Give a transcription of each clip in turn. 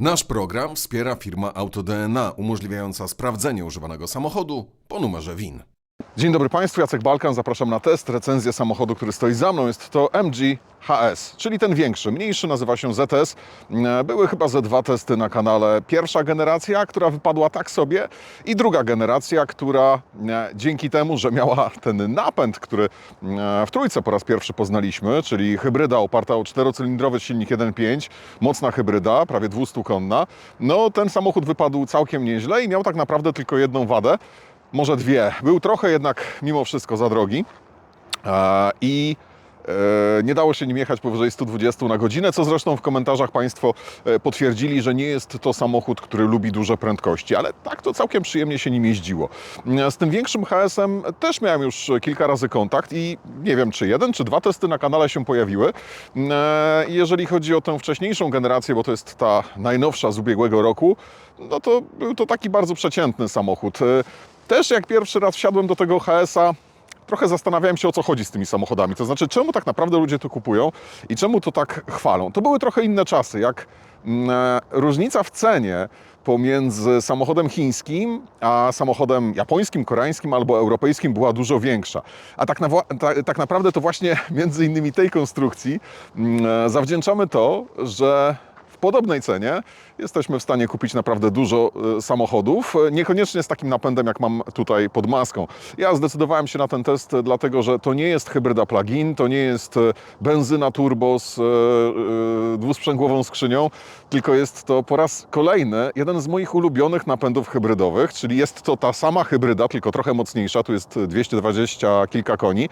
Nasz program wspiera firma AutoDNA, umożliwiająca sprawdzenie używanego samochodu po numerze WIN. Dzień dobry Państwu, Jacek Balkan, zapraszam na test, recenzję samochodu, który stoi za mną. Jest to MG HS, czyli ten większy. Mniejszy nazywa się ZS. E, Były chyba ze dwa testy na kanale. Pierwsza generacja, która wypadła tak sobie i druga generacja, która e, dzięki temu, że miała ten napęd, który e, w trójce po raz pierwszy poznaliśmy, czyli hybryda oparta o czterocylindrowy silnik 1.5, mocna hybryda, prawie 200-konna, no ten samochód wypadł całkiem nieźle i miał tak naprawdę tylko jedną wadę, może dwie. Był trochę jednak mimo wszystko za drogi i e, nie dało się nim jechać powyżej 120 na godzinę, co zresztą w komentarzach Państwo e, potwierdzili, że nie jest to samochód, który lubi duże prędkości, ale tak to całkiem przyjemnie się nim jeździło. E, Z tym większym HS-em też miałem już kilka razy kontakt i nie wiem, czy jeden, czy dwa testy na kanale się pojawiły. Jeżeli chodzi o tę wcześniejszą generację, bo to jest ta najnowsza z ubiegłego roku, no to był to taki bardzo przeciętny samochód. Też jak pierwszy raz wsiadłem do tego HS-a, trochę zastanawiałem się o co chodzi z tymi samochodami. To znaczy, czemu tak naprawdę ludzie to kupują i czemu to tak chwalą. To były trochę inne czasy, jak mm, e, różnica w cenie pomiędzy samochodem chińskim a samochodem japońskim, koreańskim albo europejskim była dużo większa. A tak, na, ta, tak naprawdę to właśnie między innymi tej konstrukcji mm, e, zawdzięczamy to, że podobnej cenie jesteśmy w stanie kupić naprawdę dużo e, samochodów, e, niekoniecznie z takim napędem, jak mam tutaj pod maską. Ja zdecydowałem się na ten test, e, dlatego że to nie jest hybryda plug-in, to nie jest benzyna turbo z dwusprzęgłową skrzynią, tylko jest to po raz kolejny jeden z moich ulubionych napędów hybrydowych, czyli jest to ta sama hybryda, tylko trochę mocniejsza, tu jest 220 kilka koni.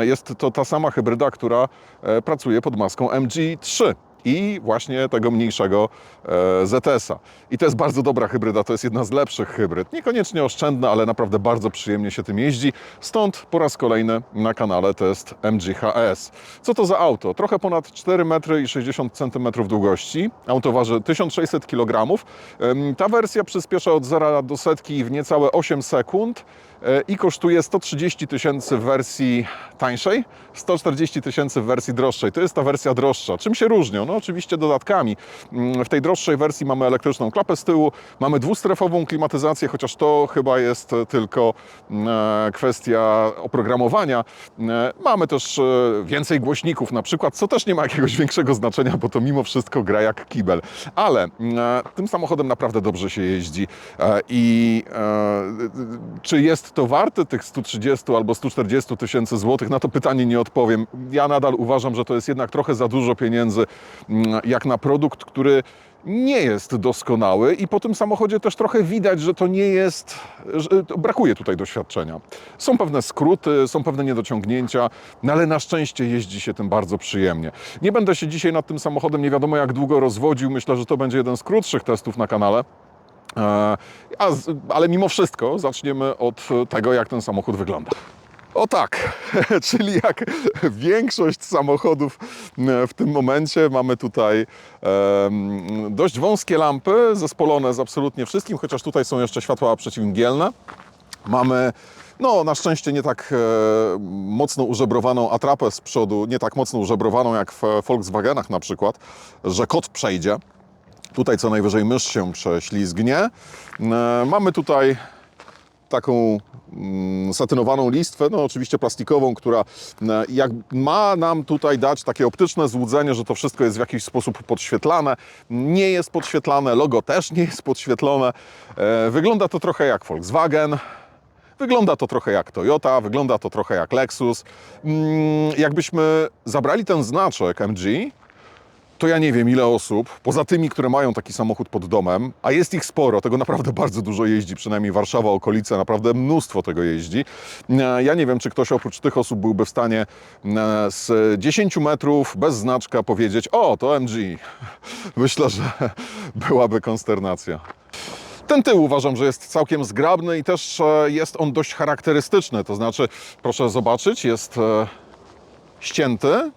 Jest to ta sama hybryda, która pracuje pod maską MG3 i właśnie tego mniejszego e, ZS-a. I to jest bardzo dobra hybryda, to jest jedna z lepszych hybryd. Niekoniecznie oszczędna, ale naprawdę bardzo przyjemnie się tym jeździ. Stąd po raz kolejny na kanale test MGHS. Co to za auto? Trochę ponad 4 metry i 60 cm długości. Auto waży 1600 kg. Ta wersja przyspiesza od 0 do setki w niecałe 8 sekund i kosztuje 130 tysięcy w wersji tańszej, 140 tysięcy w wersji droższej. To jest ta wersja droższa. Czym się różnią? No oczywiście dodatkami. Mm, W tej droższej wersji mamy elektryczną klapę z tyłu, mamy dwustrefową klimatyzację, chociaż to chyba jest tylko mm, e, kwestia oprogramowania. E, Mamy też e, więcej głośników na przykład, co też nie ma jakiegoś większego znaczenia, bo to mimo wszystko gra jak kibel. Ale mm, e, tym samochodem naprawdę dobrze się jeździ E, i e, czy jest to warte tych 130 albo 140 tysięcy złotych? Na to pytanie nie odpowiem. Ja nadal uważam, że to jest jednak trochę za dużo pieniędzy mm, jak na produkt, który nie jest doskonały i po tym samochodzie też trochę widać, że to nie jest, brakuje tutaj doświadczenia. Są pewne skróty, są pewne niedociągnięcia, no ale na szczęście jeździ się tym bardzo przyjemnie. Nie będę się dzisiaj nad tym samochodem nie wiadomo jak długo rozwodził, myślę, że to będzie jeden z krótszych testów na kanale. E, ale mimo wszystko zaczniemy od tego, jak ten samochód wygląda. O tak, czyli jak większość samochodów e, w tym momencie mamy tutaj dość wąskie lampy, zespolone z absolutnie wszystkim, chociaż tutaj są jeszcze światła przeciwmgielne. Mamy no, na szczęście nie tak e, mocno użebrowaną atrapę z przodu, nie tak mocno użebrowaną jak w Volkswagenach na przykład, że kot przejdzie. Tutaj co najwyżej mysz się prześlizgnie. E, Mamy tutaj taką mm, satynowaną listwę, no oczywiście plastikową, która e, jak ma nam tutaj dać takie optyczne złudzenie, że to wszystko jest w jakiś sposób podświetlane. Nie jest podświetlane, logo też nie jest podświetlone. E, Wygląda to trochę jak Volkswagen. Wygląda to trochę jak Toyota, wygląda to trochę jak Lexus. Mm, Jakbyśmy zabrali ten znaczek MG, to ja nie wiem ile osób, poza tymi, które mają taki samochód pod domem, a jest ich sporo, tego naprawdę bardzo dużo jeździ, przynajmniej Warszawa, okolice, naprawdę mnóstwo tego jeździ. E, Ja nie wiem, czy ktoś oprócz tych osób byłby w stanie e, z 10 metrów bez znaczka powiedzieć, o, to MG. Myślę, że byłaby konsternacja. Ten tył uważam, że jest całkiem zgrabny i też e, jest on dość charakterystyczny. To znaczy, proszę zobaczyć, jest ścięty,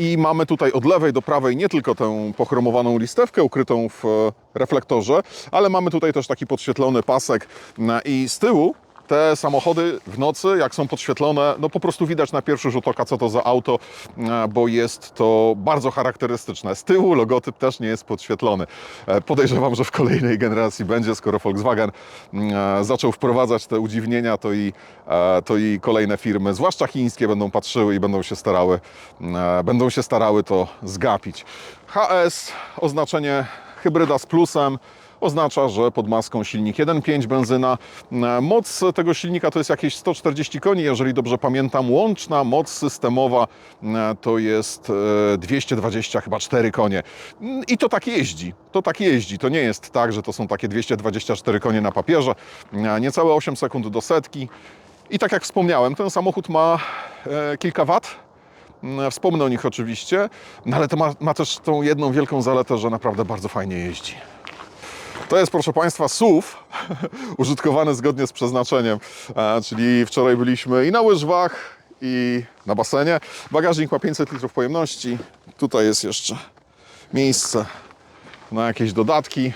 i mamy tutaj od lewej do prawej nie tylko tę pochromowaną listewkę ukrytą w e, reflektorze, ale mamy tutaj też taki podświetlony pasek. E, I z tyłu te samochody w nocy, jak są podświetlone, no po prostu widać na pierwszy rzut oka, co to za auto, e, bo jest to bardzo charakterystyczne. Z tyłu logotyp też nie jest podświetlony. E, Podejrzewam, że w kolejnej generacji będzie, skoro Volkswagen e, zaczął wprowadzać te udziwnienia, to i, to i kolejne firmy, zwłaszcza chińskie, będą patrzyły i będą się starały, będą się starały to zgapić. HS, oznaczenie hybryda z plusem, oznacza, że pod maską silnik 1.5 benzyna. E, Moc tego silnika to jest jakieś 140 koni, jeżeli dobrze pamiętam. Łączna moc systemowa e, to jest e, 220 chyba 4 konie. I to tak jeździ. To tak jeździ. To nie jest tak, że to są takie 224 konie na papierze. E, Niecałe 8 sekund do setki. I tak jak wspomniałem, ten samochód ma e, kilka wat. Mm, Wspomnę o nich oczywiście, no ale to ma, ma też tą jedną wielką zaletę, że naprawdę bardzo fajnie jeździ. To jest, proszę Państwa, SUV użytkowany zgodnie z przeznaczeniem. E, czyli wczoraj byliśmy i na łyżwach, i na basenie. Bagażnik ma 500 litrów pojemności. Tutaj jest jeszcze miejsce na jakieś dodatki.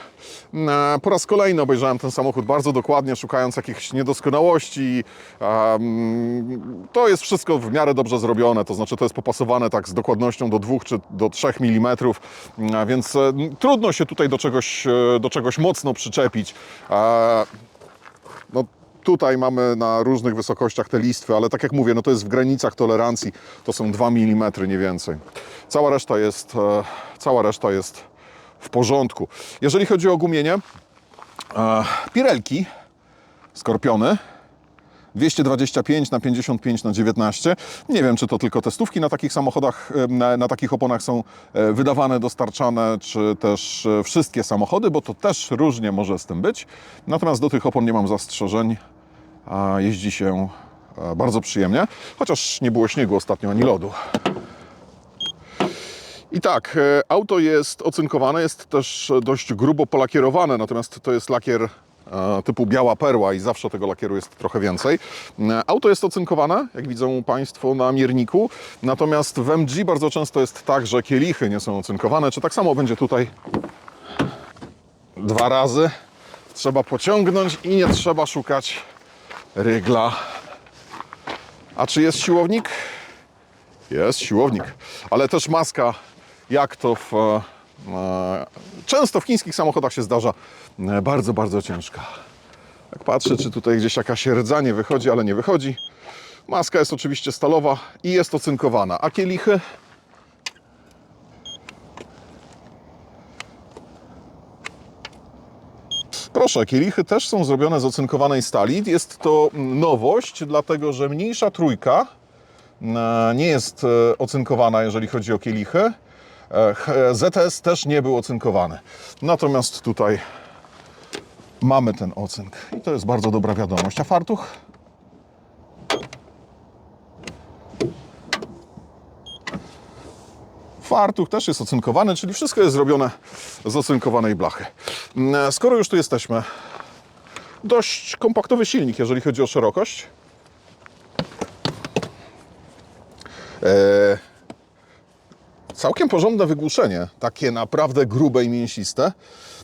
E, Po raz kolejny obejrzałem ten samochód bardzo dokładnie, szukając jakichś niedoskonałości. Em, To jest wszystko w miarę dobrze zrobione, to znaczy to jest popasowane tak z dokładnością do 2 czy do 3 mm, e, więc e, trudno się tutaj do czegoś, e, do czegoś mocno przyczepić. E, no, tutaj mamy na różnych wysokościach te listwy, ale tak jak mówię, no to jest w granicach tolerancji, to są 2 mm, nie więcej. Cała reszta jest, e, cała reszta jest w porządku. Jeżeli chodzi o gumienie, e, Pirelki, Skorpiony, 225 na 55 na 19. Nie wiem, czy to tylko testówki na takich samochodach, e, na, na takich oponach są e, wydawane, dostarczane, czy też wszystkie samochody, bo to też różnie może z tym być. Natomiast do tych opon nie mam zastrzeżeń, jeździ się bardzo przyjemnie, chociaż nie było śniegu ostatnio ani lodu. I tak, e, auto jest ocynkowane, jest też dość grubo polakierowane, natomiast to jest lakier e, typu biała perła i zawsze tego lakieru jest trochę więcej. E, Auto jest ocynkowane, jak widzą Państwo na mierniku, natomiast w MG bardzo często jest tak, że kielichy nie są ocynkowane, czy tak samo będzie tutaj dwa razy. Trzeba pociągnąć i nie trzeba szukać rygla. A czy jest siłownik? Jest siłownik, ale też maska, jak to w, e, e, często w chińskich samochodach się zdarza, e, bardzo, bardzo ciężka. Jak patrzę, czy tutaj gdzieś jakaś rdza nie wychodzi, ale nie wychodzi. Maska jest oczywiście stalowa i jest ocynkowana, a kielichy Proszę, kielichy też są zrobione z ocynkowanej stali. Jest to nowość, dlatego że mniejsza trójka nie jest ocynkowana, jeżeli chodzi o kielichy. E, ZS też nie był ocynkowany. Natomiast tutaj mamy ten ocynk i to jest bardzo dobra wiadomość. A fartuch? Fartuch też jest ocynkowany, czyli wszystko jest zrobione z ocynkowanej blachy. Mm, Skoro już tu jesteśmy, dość kompaktowy silnik, jeżeli chodzi o szerokość. Eee, całkiem porządne wygłuszenie, takie naprawdę grube i mięsiste.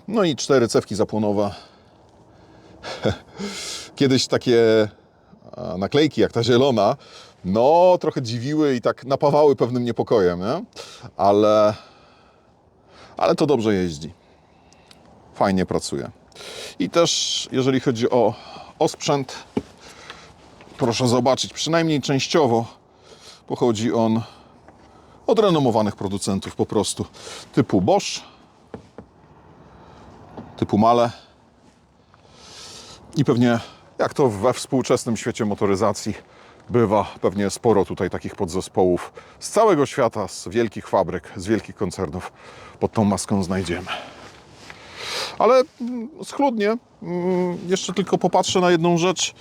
No i cztery cewki zapłonowe. Kiedyś takie naklejki jak ta zielona, no trochę dziwiły i tak napawały pewnym niepokojem, nie? Ale, ale to dobrze jeździ. Fajnie pracuje. I też jeżeli chodzi o osprzęt, proszę zobaczyć, przynajmniej częściowo pochodzi on od renomowanych producentów po prostu, typu Bosch, typu Male i pewnie jak to we współczesnym świecie motoryzacji bywa, pewnie sporo tutaj takich podzespołów z całego świata, z wielkich fabryk, z wielkich koncernów pod tą maską znajdziemy. Ale mm, schludnie, mm, jeszcze tylko popatrzę na jedną rzecz.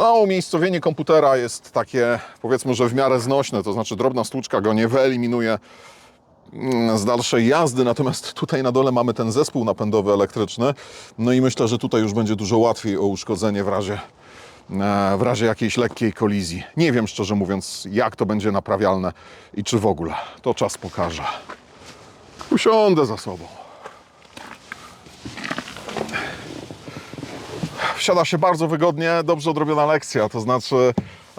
No, umiejscowienie komputera jest takie, powiedzmy, że w miarę znośne, to znaczy drobna stłuczka go nie wyeliminuje mm, z dalszej jazdy, natomiast tutaj na dole mamy ten zespół napędowy elektryczny, no i myślę, że tutaj już będzie dużo łatwiej o uszkodzenie w razie, e, w razie jakiejś lekkiej kolizji. Nie wiem, szczerze mówiąc, jak to będzie naprawialne i czy w ogóle. To czas pokaże. Usiądę za sobą. Wsiada się bardzo wygodnie, dobrze odrobiona lekcja, to znaczy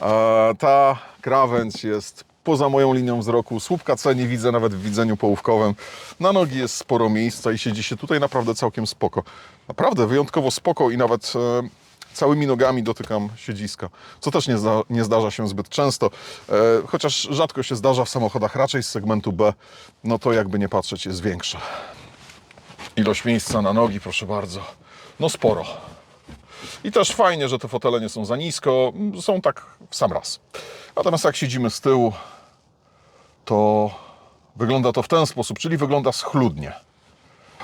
e, ta krawędź jest poza moją linią wzroku, słupka C nie widzę nawet w widzeniu połówkowym, na nogi jest sporo miejsca i siedzi się tutaj naprawdę całkiem spoko. Naprawdę wyjątkowo spoko i nawet e, całymi nogami dotykam siedziska, co też nie, zda, nie zdarza się zbyt często, e, chociaż rzadko się zdarza w samochodach raczej z segmentu B, no to jakby nie patrzeć jest większa. Ilość miejsca na nogi, proszę bardzo, no sporo. I też fajnie, że te fotele nie są za nisko, są tak w sam raz. Natomiast jak siedzimy z tyłu, to wygląda to w ten sposób, czyli wygląda schludnie.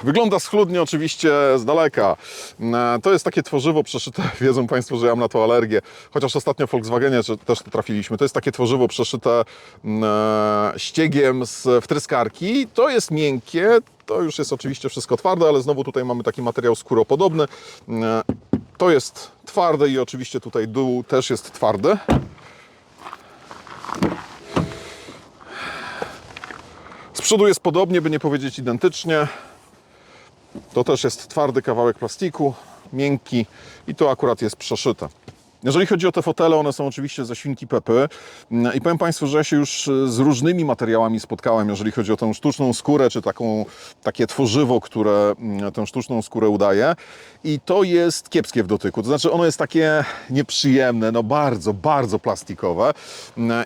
Wygląda schludnie oczywiście z daleka. E, To jest takie tworzywo przeszyte, wiedzą Państwo, że ja mam na to alergię, chociaż ostatnio w Volkswagenie też to trafiliśmy. To jest takie tworzywo przeszyte mm, e, ściegiem z wtryskarki. To jest miękkie, to już jest oczywiście wszystko twarde, ale znowu tutaj mamy taki materiał skóropodobny. To jest twarde i oczywiście tutaj dół też jest twardy. Z przodu jest podobnie, by nie powiedzieć identycznie. To też jest twardy kawałek plastiku, miękki i to akurat jest przeszyte. Jeżeli chodzi o te fotele, one są oczywiście ze świnki Pepy. I powiem Państwu, że ja się już z różnymi materiałami spotkałem, jeżeli chodzi o tę sztuczną skórę, czy taką, takie tworzywo, które mm, tę sztuczną skórę udaje. I to jest kiepskie w dotyku, to znaczy ono jest takie nieprzyjemne, no bardzo, bardzo plastikowe.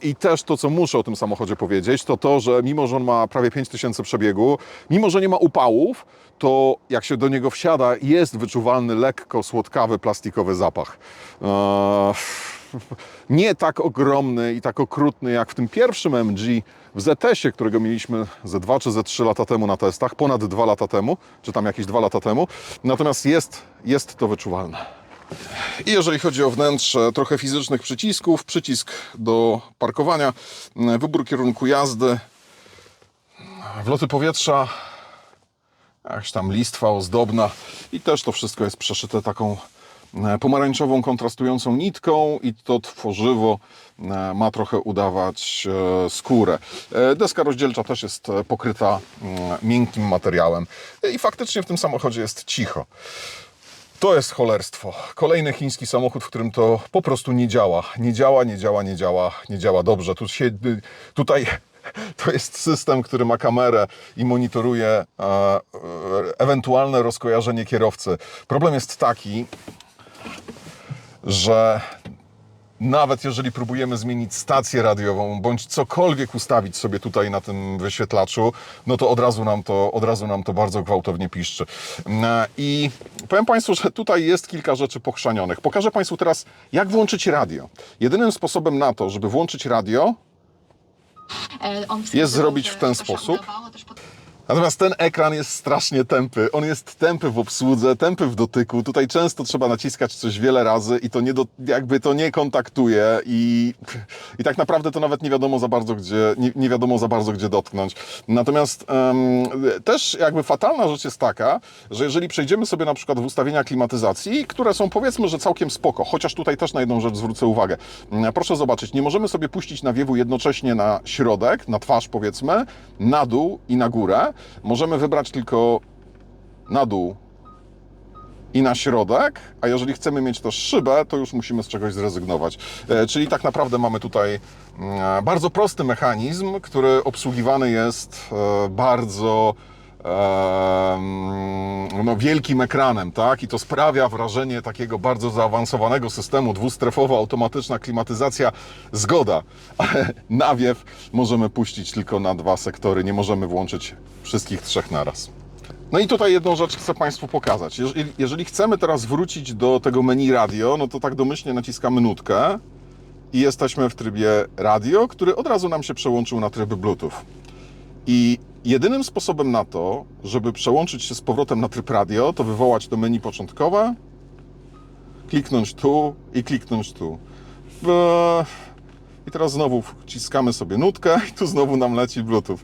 I też to, co muszę o tym samochodzie powiedzieć, to to, że mimo, że on ma prawie 5000 przebiegu, mimo, że nie ma upałów, to jak się do niego wsiada, jest wyczuwalny lekko słodkawy plastikowy zapach. Nie tak ogromny i tak okrutny jak w tym pierwszym MG w ZS-ie, którego mieliśmy ze 2 czy ze 3 lata temu na testach, ponad 2 lata temu, czy tam jakieś 2 lata temu. Natomiast jest, jest to wyczuwalne. I jeżeli chodzi o wnętrze, trochę fizycznych przycisków, przycisk do parkowania, wybór kierunku jazdy, wloty powietrza, jakaś tam listwa ozdobna i też to wszystko jest przeszyte taką pomarańczową, kontrastującą nitką i to tworzywo e, ma trochę udawać e, skórę. E, Deska rozdzielcza też jest e, pokryta mm, miękkim materiałem i faktycznie w tym samochodzie jest cicho. To jest cholerstwo. Kolejny chiński samochód, w którym to po prostu nie działa. Nie działa, nie działa, nie działa, nie działa dobrze. Tu się, tutaj to jest system, który ma kamerę i monitoruje e, e, ewentualne rozkojarzenie kierowcy. Problem jest taki, że nawet jeżeli próbujemy zmienić stację radiową bądź cokolwiek ustawić sobie tutaj na tym wyświetlaczu, no to od razu nam to, od razu nam to bardzo gwałtownie piszczy. E, I powiem Państwu, że tutaj jest kilka rzeczy pochrzanionych. Pokażę Państwu teraz, jak włączyć radio. Jedynym sposobem na to, żeby włączyć radio, E, Jest zrobić w ten sposób. Natomiast ten ekran jest strasznie tępy. On jest tępy w obsłudze, tępy w dotyku. Tutaj często trzeba naciskać coś wiele razy i to nie do, jakby to nie kontaktuje i, i tak naprawdę to nawet nie wiadomo za bardzo, gdzie, nie, nie wiadomo za bardzo, gdzie dotknąć. Natomiast em, też jakby fatalna rzecz jest taka, że jeżeli przejdziemy sobie na przykład w ustawienia klimatyzacji, które są powiedzmy, że całkiem spoko, chociaż tutaj też na jedną rzecz zwrócę uwagę. Mm, Proszę zobaczyć, nie możemy sobie puścić nawiewu jednocześnie na środek, na twarz powiedzmy, na dół i na górę. Możemy wybrać tylko na dół i na środek, a jeżeli chcemy mieć też szybę, to już musimy z czegoś zrezygnować. E, czyli tak naprawdę mamy tutaj mm, bardzo prosty mechanizm, który obsługiwany jest e, bardzo no, wielkim ekranem, tak? I to sprawia wrażenie takiego bardzo zaawansowanego systemu, dwustrefowa, automatyczna klimatyzacja, zgoda, ale nawiew możemy puścić tylko na dwa sektory, nie możemy włączyć wszystkich trzech naraz. No i tutaj jedną rzecz chcę Państwu pokazać. Jeżeli, chcemy teraz wrócić do tego menu radio, no to tak domyślnie naciskamy nutkę i jesteśmy w trybie radio, który od razu nam się przełączył na tryb Bluetooth. I jedynym sposobem na to, żeby przełączyć się z powrotem na tryb radio, to wywołać to menu początkowe, kliknąć tu i kliknąć tu. W, I teraz znowu wciskamy sobie nutkę i tu znowu nam leci Bluetooth.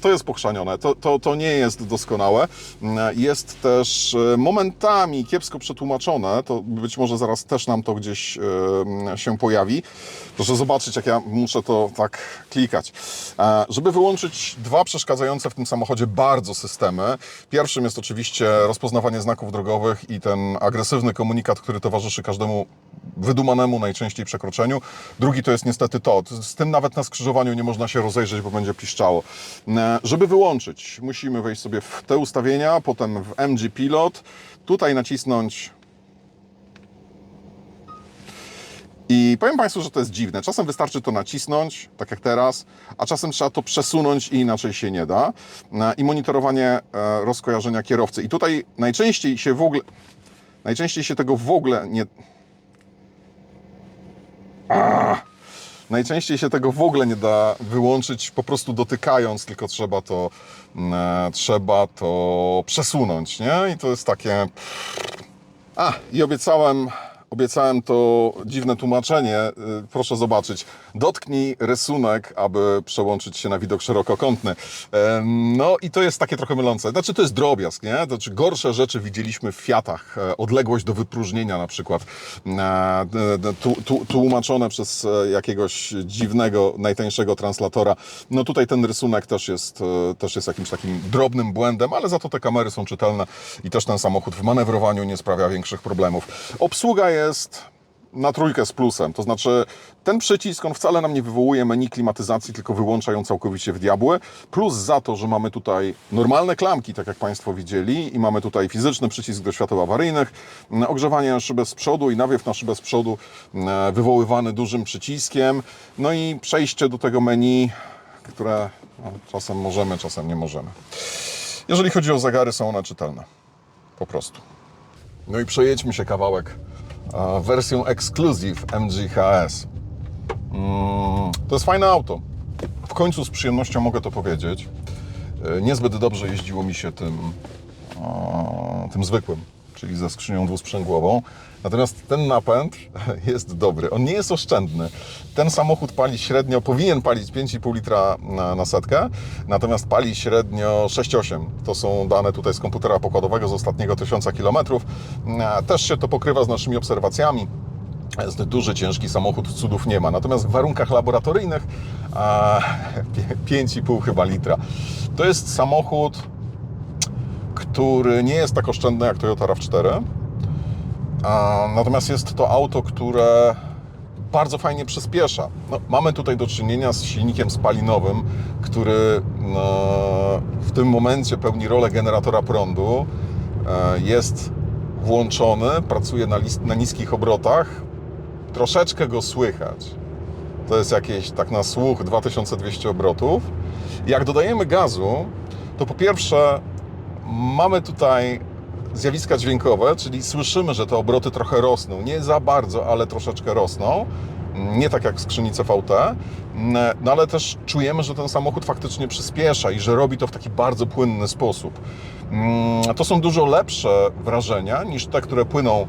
To jest pochrzanione, to, to, to nie jest doskonałe. Mm, Jest też e, momentami kiepsko przetłumaczone, to być może zaraz też nam to gdzieś e, się pojawi. Proszę zobaczyć, jak ja muszę to tak klikać. E, Żeby wyłączyć dwa przeszkadzające w tym samochodzie bardzo systemy. Pierwszym jest oczywiście rozpoznawanie znaków drogowych i ten agresywny komunikat, który towarzyszy każdemu wydumanemu najczęściej przekroczeniu. Drugi to jest niestety to. Z tym nawet na skrzyżowaniu nie można się rozejrzeć, bo będzie piszczało. E, Żeby wyłączyć, musimy wejść sobie w te ustawienia, potem w MG Pilot, tutaj nacisnąć I powiem Państwu, że to jest dziwne. Czasem wystarczy to nacisnąć, tak jak teraz, a czasem trzeba to przesunąć i inaczej się nie da. E, I monitorowanie e, rozkojarzenia kierowcy. I tutaj najczęściej się w ogóle, najczęściej się tego w ogóle nie... Ah! Najczęściej się tego w ogóle nie da wyłączyć po prostu dotykając, tylko trzeba to, e, trzeba to przesunąć, nie? I to jest takie... A, i obiecałem, obiecałem to dziwne tłumaczenie. Y, Proszę zobaczyć. Dotknij rysunek, aby przełączyć się na widok szerokokątny. No i to jest takie trochę mylące. Znaczy to jest drobiazg, nie? Znaczy gorsze rzeczy widzieliśmy w Fiatach. E, Odległość do wypróżnienia na przykład. E, Tłumaczone przez e, jakiegoś dziwnego, najtańszego translatora. No tutaj ten rysunek też jest, też jest jakimś takim drobnym błędem, ale za to te kamery są czytelne i też ten samochód w manewrowaniu nie sprawia większych problemów. Obsługa jest na trójkę z plusem, to znaczy ten przycisk, on wcale nam nie wywołuje menu klimatyzacji, tylko wyłącza ją całkowicie w diabły. Plus za to, że mamy tutaj normalne klamki, tak jak Państwo widzieli, i mamy tutaj fizyczny przycisk do świateł awaryjnych, ogrzewanie szyby z przodu i nawiew na szybę z przodu m, wywoływany dużym przyciskiem, no i przejście do tego menu, które no, czasem możemy, czasem nie możemy. Jeżeli chodzi o zegary, są one czytelne. Po prostu. No i przejedźmy się kawałek e, wersją Exclusive MG HS. Mm, to jest fajne auto. W końcu z przyjemnością mogę to powiedzieć. E, Niezbyt dobrze jeździło mi się tym, tym zwykłym, czyli ze skrzynią dwusprzęgłową. Natomiast ten napęd jest dobry. On nie jest oszczędny. Ten samochód pali średnio, powinien palić 5,5 litra na, na setkę, natomiast pali średnio 6,8. To są dane tutaj z komputera pokładowego z ostatniego 1000 km. Też się to pokrywa z naszymi obserwacjami. Jest duży, ciężki samochód, cudów nie ma. Natomiast w warunkach laboratoryjnych a, pie- 5,5 chyba litra. To jest samochód, który nie jest tak oszczędny jak Toyota RAV4. A, Natomiast jest to auto, które bardzo fajnie przyspiesza. No, mamy tutaj do czynienia z silnikiem spalinowym, który no, w tym momencie pełni rolę generatora prądu. E, Jest włączony, pracuje na, na niskich obrotach. Troszeczkę go słychać. To jest jakieś tak na słuch 2200 obrotów. Jak dodajemy gazu, to po pierwsze mamy tutaj zjawiska dźwiękowe, czyli słyszymy, że te obroty trochę rosną. Nie za bardzo, ale troszeczkę rosną. Nie tak jak w skrzyni CVT, no ale też czujemy, że ten samochód faktycznie przyspiesza i że robi to w taki bardzo płynny sposób. Mm, To są dużo lepsze wrażenia niż te, które płyną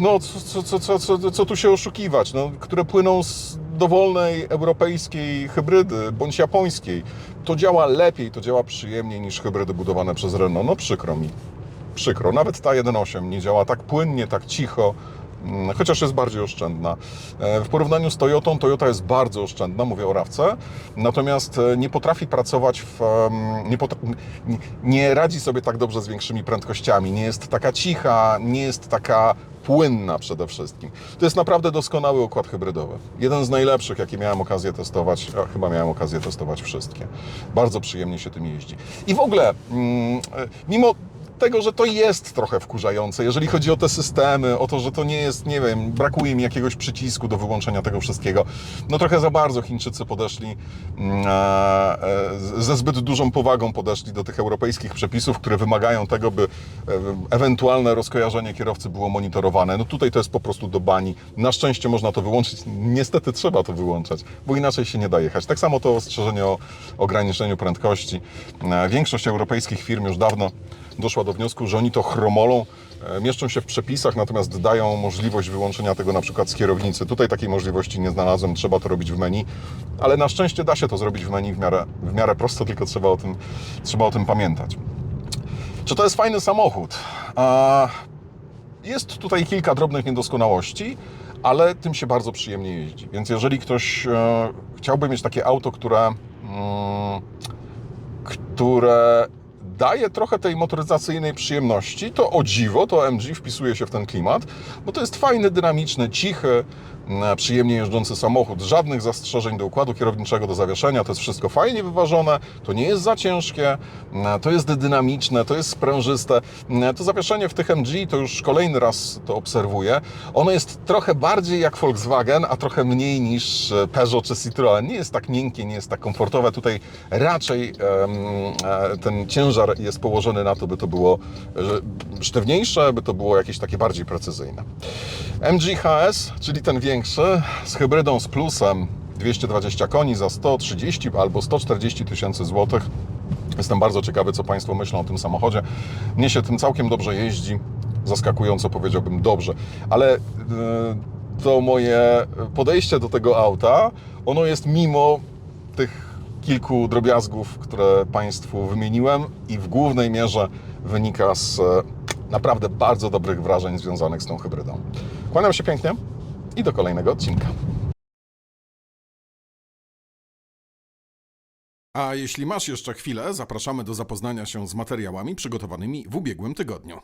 no, co, co, co, co, co tu się oszukiwać, no, które płyną z dowolnej europejskiej hybrydy bądź japońskiej. To działa lepiej, to działa przyjemniej niż hybrydy budowane przez Renault. No przykro mi. Przykro. Nawet ta 1.8 nie działa tak płynnie, tak cicho, chociaż jest bardziej oszczędna. E, W porównaniu z Toyotą, Toyota jest bardzo oszczędna, mówię o rawce, natomiast e, nie potrafi pracować w... Nie, potra- nie- nie radzi sobie tak dobrze z większymi prędkościami, nie jest taka cicha, nie jest taka płynna przede wszystkim. To jest naprawdę doskonały układ hybrydowy. Jeden z najlepszych, jakie miałem okazję testować, a chyba miałem okazję testować wszystkie. Bardzo przyjemnie się tym jeździ. I w ogóle, mm, e, mimo tego, że to jest trochę wkurzające, jeżeli chodzi o te systemy, o to, że to nie jest, nie wiem, brakuje mi jakiegoś przycisku do wyłączenia tego wszystkiego. No trochę za bardzo Chińczycy podeszli, mm, e, ze zbyt dużą powagą podeszli do tych europejskich przepisów, które wymagają tego, by e, ewentualne rozkojarzenie kierowcy było monitorowane. No tutaj to jest po prostu do bani. Na szczęście można to wyłączyć. Niestety trzeba to wyłączać, bo inaczej się nie da jechać. Tak samo to ostrzeżenie o ograniczeniu prędkości. E, Większość europejskich firm już dawno doszła do wniosku, że oni to chromolą e, mieszczą się w przepisach, natomiast dają możliwość wyłączenia tego na przykład z kierownicy. Tutaj takiej możliwości nie znalazłem, trzeba to robić w menu, ale na szczęście da się to zrobić w menu w miarę, w miarę prosto, tylko trzeba o tym, trzeba o tym pamiętać. Czy to jest fajny samochód? Jest tutaj kilka drobnych niedoskonałości, ale tym się bardzo przyjemnie jeździ. Więc jeżeli ktoś e, chciałby mieć takie auto, które, mm, które daje trochę tej motoryzacyjnej przyjemności, to o dziwo, to MG wpisuje się w ten klimat, bo to jest fajny, dynamiczny, cichy, przyjemnie jeżdżący samochód. Żadnych zastrzeżeń do układu kierowniczego, do zawieszenia. To jest wszystko fajnie wyważone, to nie jest za ciężkie, mm, to jest dynamiczne, to jest sprężyste. Mm, To zawieszenie w tych MG, to już kolejny raz to obserwuję, ono jest trochę bardziej jak Volkswagen, a trochę mniej niż e, Peugeot czy Citroën. Nie jest tak miękkie, nie jest tak komfortowe. Tutaj raczej e, ten ciężar jest położony na to, by to było e, sztywniejsze, by to było jakieś takie bardziej precyzyjne. MG HS, czyli ten większy, z hybrydą z plusem 220 koni za 130 albo 140 tysięcy złotych. Jestem bardzo ciekawy, co Państwo myślą o tym samochodzie. Mnie się tym całkiem dobrze jeździ. Zaskakująco powiedziałbym dobrze, ale e, to moje podejście do tego auta, ono jest mimo tych kilku drobiazgów, które Państwu wymieniłem i w głównej mierze wynika z e, naprawdę bardzo dobrych wrażeń związanych z tą hybrydą. Kłaniam się pięknie i do kolejnego odcinka. A jeśli masz jeszcze chwilę, zapraszamy do zapoznania się z materiałami przygotowanymi w ubiegłym tygodniu.